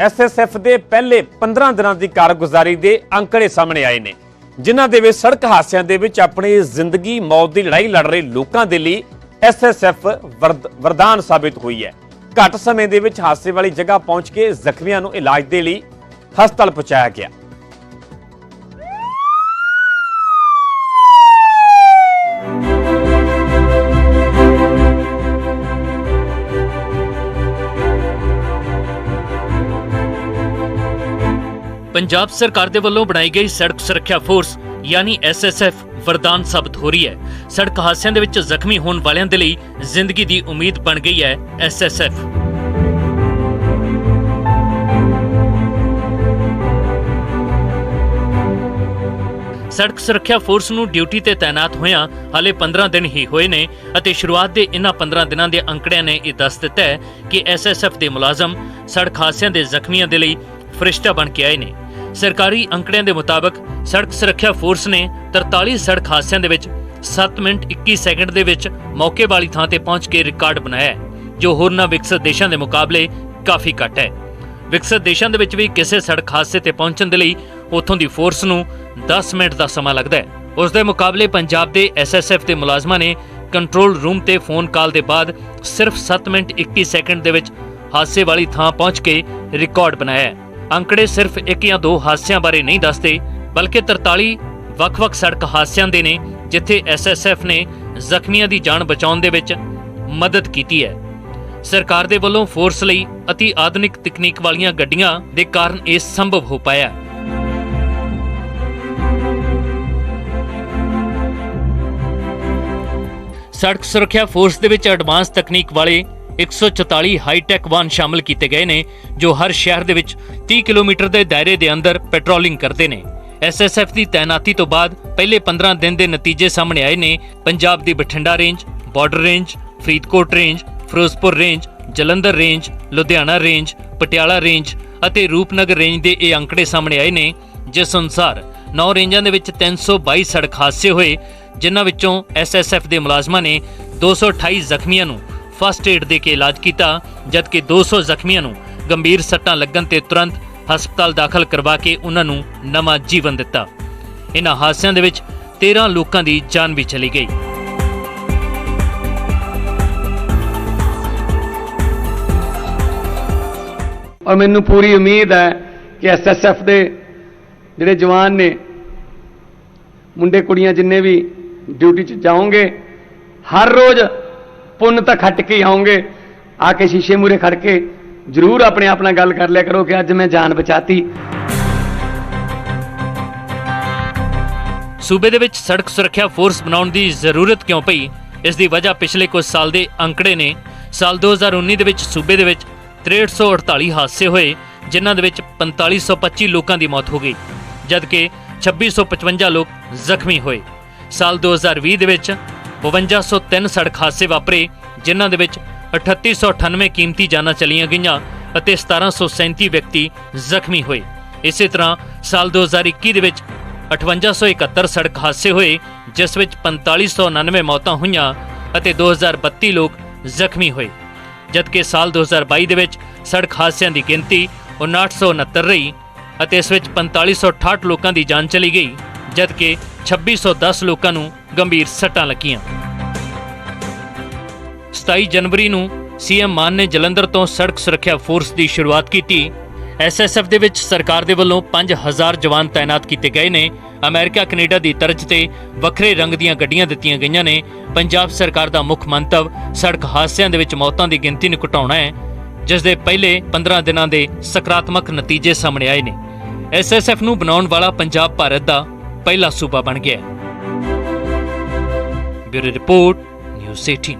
SSF ਦੇ ਪਹਿਲੇ 15 ਦਿਨਾਂ ਦੀ ਕਾਰਗੁਜ਼ਾਰੀ ਦੇ ਅੰਕੜੇ ਸਾਹਮਣੇ ਆਏ ਨੇ, ਜਿਨ੍ਹਾਂ ਦੇ ਵਿੱਚ ਸੜਕ ਹਾਦਸਿਆਂ ਦੇ ਵਿੱਚ ਆਪਣੀ ਜ਼ਿੰਦਗੀ, ਮੌਤ ਦੀ ਲੜਾਈ ਲੜ ਰਹੇ ਲੋਕਾਂ ਦੇ ਲਈ ਐਸਐਸਐਫ ਵਰਦਾਨ ਸਾਬਿਤ ਹੋਈ ਹੈ। ਘੱਟ ਸਮੇਂ ਦੇ ਵਿੱਚ ਹਾਦਸੇ ਵਾਲੀ ਜਗ੍ਹਾ ਪਹੁੰਚ ਕੇ ਜ਼ਖਮੀਆਂ ਨੂੰ ਇਲਾਜ ਦੇ ਲਈ ਹਸਪਤਾਲ ਪਹੁੰਚਾਇਆ ਗਿਆ। ਪੰਜਾਬ ਸਰਕਾਰ ਦੇ ਵੱਲੋਂ ਬਣਾਈ ਗਈ ਸੜਕ ਸੁਰੱਖਿਆ ਫੋਰਸ, ਯਾਨੀ ਐਸਐਸਐਫ ਵਰਦਾਨ ਸਾਬਤ ਹੋ ਰਹੀ ਹੈ। ਸੜਕ ਹਾਦਸਿਆਂ ਦੇ ਵਿੱਚ ਜ਼ਖਮੀ ਹੋਣ ਵਾਲਿਆਂ ਦੇ ਲਈ ਜ਼ਿੰਦਗੀ ਦੀ ਉਮੀਦ ਬਣ ਗਈ ਹੈ ਐਸਐਸਐਫ ਸੜਕ ਸੁਰੱਖਿਆ ਫੋਰਸ ਨੂੰ ਡਿਊਟੀ ਤੇ ਤਾਇਨਾਤ ਹੋਇਆਂ ਹਾਲੇ 15 ਦਿਨ ਹੀ ਹੋਏ ਨੇ ਅਤੇ ਸ਼ੁਰੂਆਤ ਦੇ ਇਨ੍ਹਾਂ 15 ਦਿਨਾਂ ਦੇ ਅੰਕੜਿਆਂ ਨੇ ਇਹ ਦੱਸ ਦਿੱਤਾ ਹੈ ਕਿ ਐਸਐਸਐਫ ਦੇ ਮੁਲਾਜ਼ਮ ਸੜਕ ਹਾਦਸਿਆਂ ਦੇ ਜ਼ਖਮੀਆਂ ਦੇ ਲਈ ਫਰਿਸ਼ਤਾ ਬਣ ਕੇ ਆਏ ਨੇ। ਸਰਕਾਰੀ ਅੰਕੜਿਆਂ ਦੇ ਮੁਤਾਬਕ ਸੜਕ ਸੁਰੱਖਿਆ ਫੋਰਸ ਨੇ 43 ਸੜਕ ਹਾਦਸਿਆਂ ਦੇ ਵਿੱਚ 7 ਮਿੰਟ 21 ਸੈਕਿੰਡ ਦੇ ਵਿੱਚ ਮੌਕੇ ਵਾਲੀ ਥਾਂ ਤੇ ਪਹੁੰਚ ਕੇ ਰਿਕਾਰਡ ਬਣਾਇਆ ਜੋ ਹੋਰਨਾਂ ਵਿਕਸਿਤ ਦੇਸ਼ਾਂ ਦੇ ਮੁਕਾਬਲੇ ਕਾਫੀ ਘੱਟ ਹੈ। ਵਿਕਸਿਤ ਦੇਸ਼ਾਂ ਦੇ ਵਿੱਚ ਵੀ ਕਿਸੇ ਸੜਕ ਹਾਦਸੇ ਤੇ ਪਹੁੰਚਣ ਦੇ ਲਈ ਉੱਥੋਂ ਦੀ ਫੋਰਸ ਨੂੰ 10 ਮਿੰਟ ਦਾ ਸਮਾਂ ਲੱਗਦਾ ਹੈ। ਉਸ ਦੇ ਮੁਕਾਬਲੇ ਪੰਜਾਬ ਦੇ ਐਸਐਸਐਫ ਦੇ ਮੁਲਾਜ਼ਮਾਂ ਨੇ ਕੰਟਰੋਲ ਰੂਮ ਤੇ ਫੋਨ ਕਾਲ ਦੇ ਬਾਅਦ ਸਿਰਫ 7 ਮਿੰਟ 21 ਸੈਕਿੰਡ ਦੇ ਵਿੱਚ ਹਾਦਸੇ ਵਾਲੀ ਥਾਂ ਪਹੁੰਚ ਕੇ ਰਿਕਾਰਡ ਬਣਾਇਆ ਅੰਕੜੇ ਸਿਰਫ ਇੱਕ ਜਾਂ ਦੋ ਹਾਦਸਿਆਂ ਬਾਰੇ ਨਹੀਂ ਦੱਸਦੇ, ਬਲਕਿ 43 ਵੱਖ-ਵੱਖ ਸੜਕ ਹਾਦਸਿਆਂ ਦੇ ਨੇ, ਜਿੱਥੇ ਐਸਐਸਐਫ ਨੇ ਜ਼ਖਮੀਆਂ ਦੀ ਜਾਨ ਬਚਾਉਣ ਦੇ ਵਿੱਚ ਮਦਦ ਕੀਤੀ ਹੈ। ਸਰਕਾਰ ਦੇ ਵੱਲੋਂ ਫੋਰਸ ਲਈ ਅਤੀ ਆਧੁਨਿਕ ਤਕਨੀਕ ਵਾਲੀਆਂ ਗੱਡੀਆਂ ਦੇ ਕਾਰਨ ਇਹ ਸੰਭਵ ਹੋ ਪਾਇਆ ਸੜਕ ਸੁਰੱਖਿਆ ਫੋਰਸ ਦੇ ਵਿੱਚ ਐਡਵਾਂਸ ਤਕਨੀਕ ਵਾਲੇ 144 ਹਾਈਟੈਕ ਵਾਹਨ ਸ਼ਾਮਲ ਕੀਤੇ ਗਏ ਨੇ, ਜੋ ਹਰ ਸ਼ਹਿਰ ਦੇ ਵਿੱਚ 30 ਕਿਲੋਮੀਟਰ ਦੇ ਦਾਇਰੇ ਦੇ ਅੰਦਰ ਪੈਟਰੋਲਿੰਗ ਕਰਦੇ ਨੇ। ਐਸਐਸਐਫ ਦੀ ਤਾਇਨਾਤੀ ਤੋਂ ਬਾਅਦ ਪਹਿਲੇ 15 ਦਿਨ ਦੇ ਨਤੀਜੇ ਸਾਹਮਣੇ ਆਏ ਨੇ, ਪੰਜਾਬ ਦੀ Bathinda range, border range, Faridkot range, Ferozepur range, Jalandhar range, Ludhiana range, Patiala range ਅਤੇ ਰੂਪਨਗਰ ਰੇਂਜ ਦੇ ਇਹ ਅੰਕੜੇ ਸਾਹਮਣੇ ਆਏ ਨੇ, ਜਿਸ ਅਨੁਸਾਰ 9 ਰੇਂਜਾਂ ਦੇ ਵਿੱਚ 322 ਸੜਕ ਹਾਦਸੇ ਹੋਏ, ਜਿਨ੍ਹਾਂ ਵਿੱਚੋਂ ਐਸਐਸਐਫ ਦੇ ਮੁਲਾਜ਼ਮਾਂ ਨੇ 228 ਜ਼ਖਮੀਆਂ ਨੂੰ ਫਸਟ ਏਡ ਦੇ ਕੇ ਇਲਾਜ ਕੀਤਾ, ਜਦਕਿ 200 ਜ਼ਖਮੀਆਂ ਨੂੰ ਗੰਭੀਰ ਸੱਟਾਂ ਲੱਗਣ ਤੇ ਤੁਰੰਤ ਹਸਪਤਾਲ ਦਾਖਲ ਕਰਵਾ ਕੇ ਉਹਨਾਂ ਨੂੰ ਨਵਾਂ ਜੀਵਨ ਦਿੱਤਾ। ਇਹਨਾਂ ਹਾਦਸਿਆਂ ਦੇ ਵਿੱਚ 13 ਲੋਕਾਂ ਦੀ ਜਾਨ ਵੀ ਚਲੀ ਗਈ। ਔਰ ਮੈਨੂੰ ਪੂਰੀ ਉਮੀਦ ਹੈ ਕਿ ਐਸਐਸਐਫ ਦੇ ਜਿਹੜੇ ਜਵਾਨ ਨੇ, ਮੁੰਡੇ ਕੁੜੀਆਂ ਜਿੰਨੇ ਵੀ ਡਿਊਟੀ 'ਚ ਜਾਓਗੇ, ਹਰ ਰੋਜ਼ ਪੁੰਨ ਤਾਂ ਖੱਟ ਕੇ ਹੀ ਆ ਕੇ ਸ਼ੀਸ਼ੇ ਮੂਰੇ ਖੜ ਕੇ ਜ਼ਰੂਰ ਆਪਣੇ ਆਪ ਨਾਲ ਗੱਲ ਕਰ ਲਿਆ ਕਰੋ ਕਿ ਅੱਜ ਮੈਂ ਜਾਨ ਬਚਾਤੀ। ਸੂਬੇ ਦੇ ਵਿੱਚ ਸੜਕ ਸੁਰੱਖਿਆ ਫੋਰਸ ਬਣਾਉਣ ਦੀ ਜ਼ਰੂਰਤ ਕਿਉਂ ਪਈ? ਇਸ ਦੀ ਵਜ੍ਹਾ ਪਿਛਲੇ ਕੁਝ ਸਾਲ ਦੇ ਅੰਕੜੇ ਨੇ। ਸਾਲ 2019 ਦੇ ਵਿੱਚ ਸੂਬੇ ਦੇ ਵਿੱਚ 6348 ਹਾਦਸੇ ਹੋਏ, ਜਿਨ੍ਹਾਂ ਦੇ ਵਿੱਚ 4525 ਲੋਕਾਂ ਦੀ ਮੌਤ ਹੋ ਗਈ, ਜਦਕਿ 2655 ਲੋਕ ਜ਼ਖਮੀ ਹੋਏ। ਸਾਲ 2020 ਦੇ ਵਿੱਚ 5203 ਸੜਕ ਹਾਦਸੇ ਵਾਪਰੇ, ਜਿਨ੍ਹਾਂ ਦੇ ਵਿੱਚ 3898 ਕੀਮਤੀ ਜਾਨਾਂ ਚਲੀਆਂ ਗਈਆਂ ਅਤੇ 1737 ਵਿਅਕਤੀ ਜ਼ਖਮੀ ਹੋਏ। ਇਸੇ ਤਰ੍ਹਾਂ ਸਾਲ 2021 ਦੇ ਵਿੱਚ 5871 ਸੜਕ ਹਾਦਸੇ ਹੋਏ, ਜਿਸ ਵਿੱਚ 4599 ਮੌਤਾਂ ਹੋਈਆਂ ਅਤੇ 2032 ਲੋਕ ਜ਼ਖਮੀ ਹੋਏ। ਜਦਕਿ ਸਾਲ 2022 ਦੇ ਵਿੱਚ ਸੜਕ ਹਾਦਸਿਆਂ ਦੀ ਗਿਣਤੀ 5969 ਰਹੀ ਅਤੇ ਇਸ ਵਿੱਚ 4568 ਲੋਕਾਂ ਦੀ ਜਾਨ ਚਲੀ ਗਈ। ਜਦਕਿ 2610 ਲੋਕਾਂ ਨੂੰ ਗੰਭੀਰ ਸੱਟਾਂ ਲੱਗੀਆਂ। 27 ਜਨਵਰੀ ਨੂੰ ਸੀਐਮ ਮਾਨ ਨੇ ਜਲੰਧਰ ਤੋਂ ਸੜਕ ਸੁਰੱਖਿਆ ਫੋਰਸ ਦੀ ਸ਼ੁਰੂਆਤ ਕੀਤੀ। ਐਸਐਸਐਫ ਦੇ ਵਿੱਚ ਸਰਕਾਰ ਦੇ ਵੱਲੋਂ 5000 ਜਵਾਨ ਤਾਇਨਾਤ ਕੀਤੇ ਗਏ ਨੇ। ਅਮਰੀਕਾ, ਕੈਨੇਡਾ ਦੀ ਤਰਜ਼ ਤੇ ਵੱਖਰੇ ਰੰਗ ਦੀਆਂ ਗੱਡੀਆਂ ਦਿੱਤੀਆਂ ਗਈਆਂ ਨੇ। ਪੰਜਾਬ ਸਰਕਾਰ ਦਾ ਮੁੱਖ ਮੰਤਵ, ਸੜਕ ਹਾਦਸਿਆਂ ਦੇ ਵਿੱਚ ਮੌਤਾਂ ਦੀ ਗਿਣਤੀ ਨੂੰ ਘਟਾਉਣਾ ਹੈ, ਜਿਸ ਦੇ ਪਹਿਲੇ 15 ਦਿਨਾਂ ਦੇ ਸਕਾਰਾਤਮਕ ਨਤੀਜੇ ਸਾਹਮਣੇ ਆਏ ਨੇ। ਐਸਐਸਐਫ ਨੂੰ ਬਣਾਉਣ ਵਾਲਾ ਪੰਜਾਬ ਭਾਰਤ ਦਾ ਪਹਿਲਾ ਸੂਬਾ ਬਣ ਗਿਆ ਹੈ। Bureau report news 18